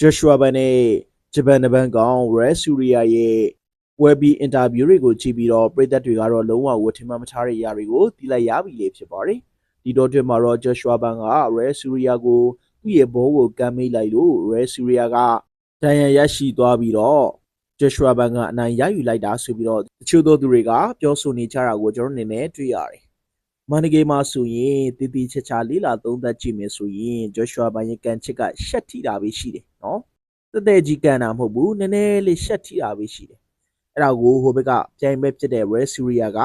ဂျေရှွာဘန်နဲ့ဂျပန်နဘန်ကောင်ရဲဆူရီယာရဲ့ဝယ်ဘီအင်တာဗျူးတွေကိုကြည့်ပြီးတော့ပြည်သက်တွေကတော့လုံးဝဝတ်ထင်မှမထားတဲ့ຢာတွေကိုသိလိုက်ရပြီလေဖြစ်ပါတယ်ဒီတော့တွင်မှာတော့ဂျေရှွာဘန်ကရဲဆူရီယာကိုသူ့ရဲ့ဘောကိုကမ်းမိတ်လိုက်လို့ရဲဆူရီယာကဒဏ်ရာရရှိသွားပြီးတော့ဂျေရှွာဘန်ကအနိုင်ရယူလိုက်တာဆိုပြီးတော့တချို့သောသူတွေကပြောဆိုနေကြတာကိုကျွန်တော်အနေနဲ့တွေ့ရတယ်မန်နဂေမှာဆိုရင်တီတီချာချာလေးလာသုံးသက်ကြည့်မယ်ဆိုရင်ဂျေရှွာဘန်ရဲ့ကန်ချစ်ကရှက်ထိတာပဲရှိတယ် နော်တသက်ကြီးကန်တာမဟုတ်ဘူးနည်းနည်းလေးရှက်ထိတာပဲရှိတယ်အဲ့ဒါကိုဟိုဘက်ကပြိုင်ဘက်ဖြစ်တဲ့ Red Syria က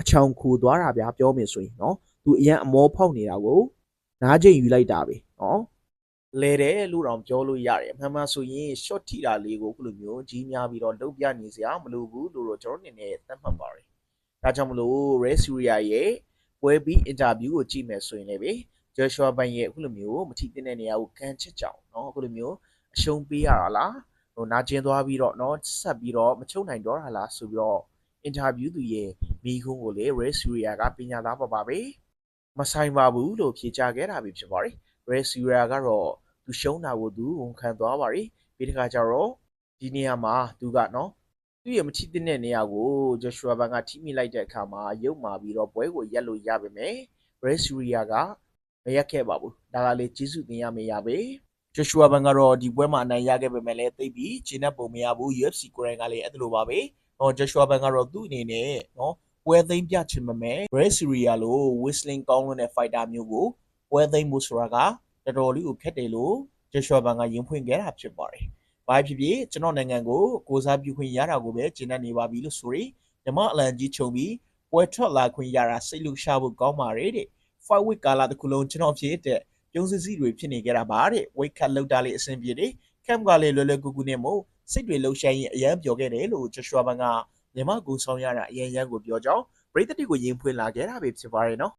အချောင်ခိုသွားတာဗျာပြောမယ်ဆိုရင်နော်သူအရန်အမောဖောက်နေတာကိုနားကျင်ယူလိုက်တာပဲနော်လဲတယ်လို့တောင်ပြောလို့ရတယ်မှန်မှန်ဆိုရင် short ထိတာလေးကိုခုလိုမျိုးကြီးများပြီးတော့လုံးပြနေစရာမလိုဘူးလို့တော့ကျွန်တော်နေနဲ့သတ်မှတ်ပါတယ်ဒါကြောင့်မလို့ Red Syria ရဲ့ပွဲပြီး interview ကိုကြည့်မယ်ဆိုရင်လည်းပဲ Joshua Ban ရဲ့ခုလိုမျိုးမထိတဲ့နေရာကိုကန်ချက်ကြောင်နော်ခုလိုမျိုး အရှုံးပေးရတာလားဟိုနာကျင်သွားပြီးတော့เนาะဆက်ပြီးတော့မချုပ်နိုင်တော့တာလားဆိုပြီးတော့အင်တာဗျူးသူရဲ့မိခုံးကိုလေ Ray Surya ကပညာသားပါပါပဲမဆိုင်ပါဘူးလို့ဖြေကြားခဲ့တာပဲဖြစ်ပါတယ် Ray Surya ကတော့သူရှုံးတာကိုသူဝန်ခံသွားပါတယ်ပြီးတခါကျတော့ဒီနေရာမှာသူကเนาะသူ့ရဲ့မထိတဲ့နေရာကို Joshua Ban ကထိမိလိုက်တဲ့အခါမှာရုပ်မာပြီးတော့ပွဲကိုရက်လို့ရပါမယ် Ray Surya ကမရက်ခဲ့ပါဘူးဒါကလေကျေးဇူးတင်ရမယ့်ရပဲ ဂျိုရှူဝါဘန်ကတော့ဒီပွဲမှာအနိုင်ရခဲ့ပေမဲ့လည်းသိပ်ပြီးခြေနဲ့ပုံမရဘူး UFC ကိုရင်ကလည်းအဲ့ဒါလိုပါပဲ။ဟောဂျိုရှူဝါဘန်ကတော့သူ့အနေနဲ့နော်ပွဲသိမ်းပြချင်မမဲ့ Ray Syria လို့ whistling ကောင်းလို့တဲ့ fighter မျိုးကိုပွဲသိမ်းမှုဆိုတာကတော်တော်လေးကိုခက်တယ်လို့ဂျိုရှူဝါဘန်ကရင်ဖွင့်ခဲ့တာဖြစ်ပါတယ်။ဘာဖြစ်ဖြစ်ကျွန်တော်နိုင်ငံကိုကိုစားပြုခွင့်ရတာကိုပဲကျင်းနေပါပြီလို့ဆိုရင်ဓမ္မအလံကြီးခြုံပြီးပွဲထွက်လာခွင့်ရတာစိတ်လူရှာဖို့ကောင်းပါတယ်တဲ့။ fight week ကာလတစ်ခုလုံးကျွန်တော်ဖြစ်တဲ့ ပြုံးစစီတွေဖြစ်နေကြတာပါတဲ့ဝိတ်ခတ်လောက်တာလေးအဆင်ပြေတယ်ကမ်ကလည်းလွယ်လွယ်ကူကူနဲ့မို့စိတ်တွေလှုပ်ရှားရင်အရန်ပြောခဲ့တယ်လို့ဂျိုရှွာဘန်ကမြန်မာကူဆောင်ရတာအရန်ရန်ကိုပြောကြောင်းပရိသတ်တွေကိုရင်ဖွင့်လာခဲ့တာပဲဖြစ်ပါတယ်နော်